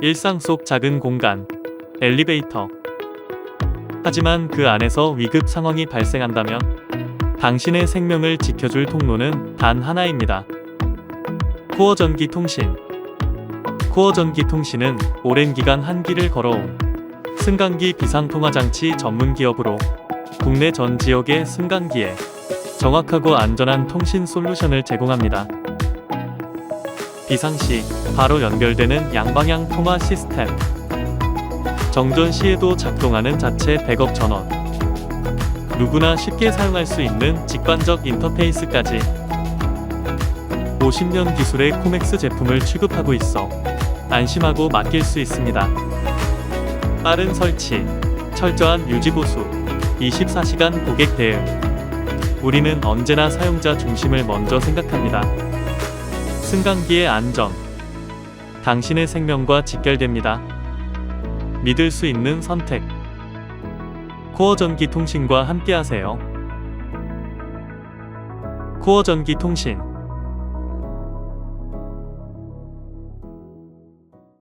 일상 속 작은 공간, 엘리베이터. 하지만 그 안에서 위급 상황이 발생한다면 당신의 생명을 지켜줄 통로는 단 하나입니다. 코어 전기 통신. 코어 전기 통신은 오랜 기간 한기를 걸어온 승강기 비상통화 장치 전문 기업으로 국내 전 지역의 승강기에 정확하고 안전한 통신 솔루션을 제공합니다. 비상시 바로 연결되는 양방향 통화 시스템. 정전 시에도 작동하는 자체 백업 전원. 누구나 쉽게 사용할 수 있는 직관적 인터페이스까지. 50년 기술의 코맥스 제품을 취급하고 있어 안심하고 맡길 수 있습니다. 빠른 설치, 철저한 유지 보수, 24시간 고객 대응. 우리는 언제나 사용자 중심을 먼저 생각합니다. 승강기의 안전. 당신의 생명과 직결됩니다. 믿을 수 있는 선택. 코어 전기 통신과 함께하세요. 코어 전기 통신.